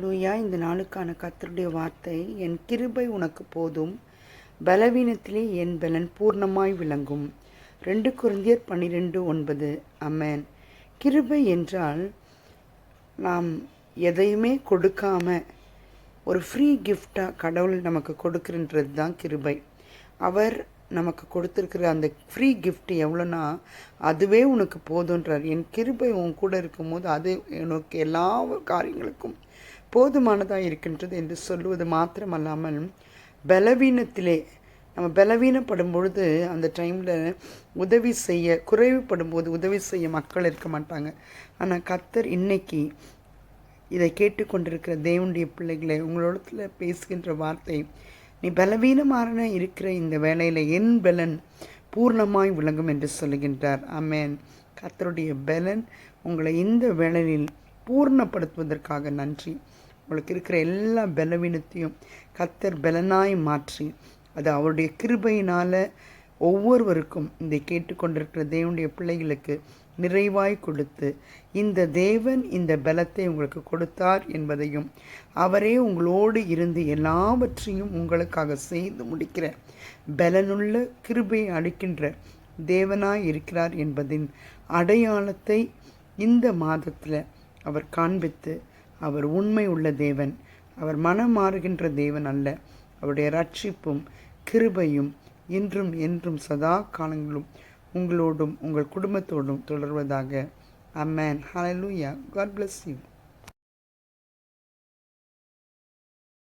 லூயா இந்த நாளுக்கான கத்தருடைய வார்த்தை என் கிருபை உனக்கு போதும். பலவீனத்திலே என் பலன் பூர்ணமாய் விளங்கும். ரெண்டு குருந்தியர் பன்னிரெண்டு ஒன்பது. அமேன் கிருபை என்றால் நாம் எதையுமே கொடுக்காம ஒரு ஃப்ரீ கிஃப்டாக கடவுள் நமக்கு கொடுக்குறன்றது தான் கிருபை. அவர் நமக்கு கொடுத்துருக்கிற அந்த ஃப்ரீ கிஃப்ட் எவ்வளோனா அதுவே உனக்கு போதுன்றார் என் கிருபை உன் கூட இருக்கும்போது அது எனக்கு எல்லா காரியங்களுக்கும் போதுமானதாக இருக்கின்றது என்று சொல்லுவது மாத்திரமல்லாமல் பலவீனத்திலே நம்ம பலவீனப்படும் பொழுது அந்த டைமில் உதவி செய்ய குறைவுபடும் போது உதவி செய்ய மக்கள் இருக்க மாட்டாங்க. ஆனால் கத்தர் இன்னைக்கு இதை கேட்டுக்கொண்டிருக்கிற தேவனுடைய பிள்ளைகளை உங்களோடத்தில் பேசுகின்ற வார்த்தை நீ பலவீனமான இருக்கிற இந்த வேலையில் என் பலன் பூர்ணமாய் விளங்கும் என்று சொல்லுகின்றார். ஆமென். கத்தருடைய பலன் உங்களை இந்த வேலையில் பூர்ணப்படுத்துவதற்காக நன்றி. உங்களுக்கு இருக்கிற எல்லா பலவீனத்தையும் கத்தர் பலனாய் மாற்றி அது அவருடைய கிருபையினால் ஒவ்வொருவருக்கும் இதை கேட்டுக்கொண்டிருக்கிற தேவனுடைய பிள்ளைகளுக்கு நிறைவாய் கொடுத்து இந்த தேவன் இந்த பலத்தை உங்களுக்கு கொடுத்தார் என்பதையும் அவரே உங்களோடு இருந்து எல்லாவற்றையும் உங்களுக்காக செய்து முடிக்கிற பலனுள்ள கிருபையை அளிக்கின்ற தேவனாய் இருக்கிறார் என்பதின் அடையாளத்தை இந்த மாதத்தில் அவர் காண்பித்து அவர் உண்மை உள்ள தேவன். அவர் மனம் மாறுகின்ற தேவன் அல்ல. அவருடைய ரட்சிப்பும் கிருபையும் இன்றும் என்றும் சதா காலங்களும் உங்களோடும் உங்கள் குடும்பத்தோடும் தொடர்வதாக. Amen hallelujah God bless you